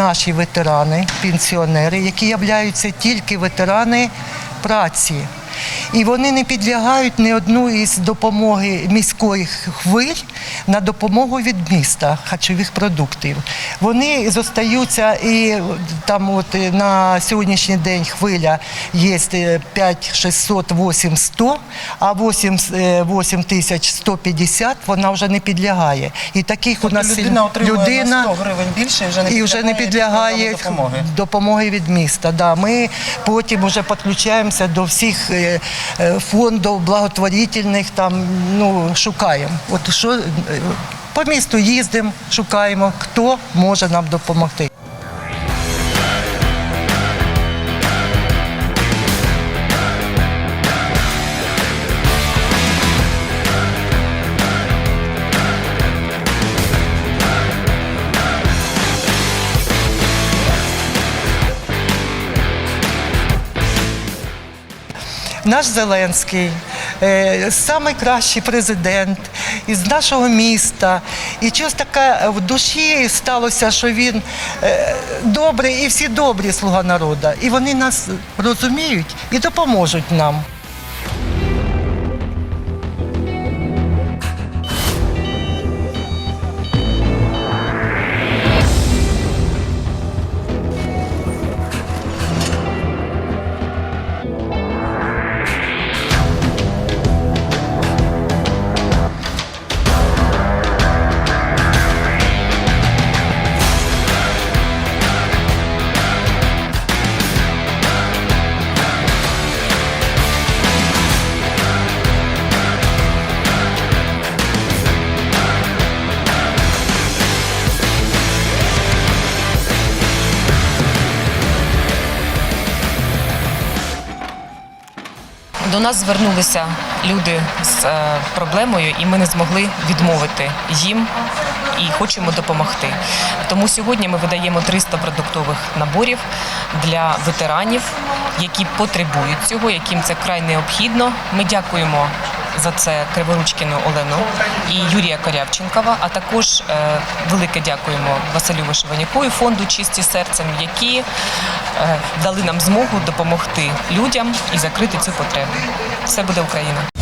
наші ветерани, пенсіонери, які являються тільки ветерани праці. І вони не підлягають ні одну із допомоги міської хвиль на допомогу від міста харчових продуктів. Вони зостаються і там от е, на сьогоднішній день хвиля є е, 5 600, 8 100, а 8, е, 8 тисяч 150 вона вже не підлягає. І таких у нас Тобто людина отримує людина на 100 гривень більше і вже не і вже не підлягає допомоги. допомоги від міста. Да. Ми потім вже підключаємося до всіх е, е, фондів благотворительних, там, ну, шукаємо. От що, е, по місту їздимо, шукаємо, хто може нам допомогти. Наш Зеленський, е, найкращий президент із нашого міста. І щось таке в душі сталося, що він е, добрий і всі добрі слуга народу. І вони нас розуміють і допоможуть нам. До нас звернулися люди з е, проблемою, і ми не змогли відмовити їм і хочемо допомогти. Тому сьогодні ми видаємо 300 продуктових наборів для ветеранів, які потребують цього, яким це край необхідно. Ми дякуємо за це Криворучкіну Олену і Юрія Корявченкова, а також е, велике дякуємо Василю Вишиваняку і фонду Чисті серцем, які е, дали нам змогу допомогти людям і закрити цю потребу. Все буде Україна.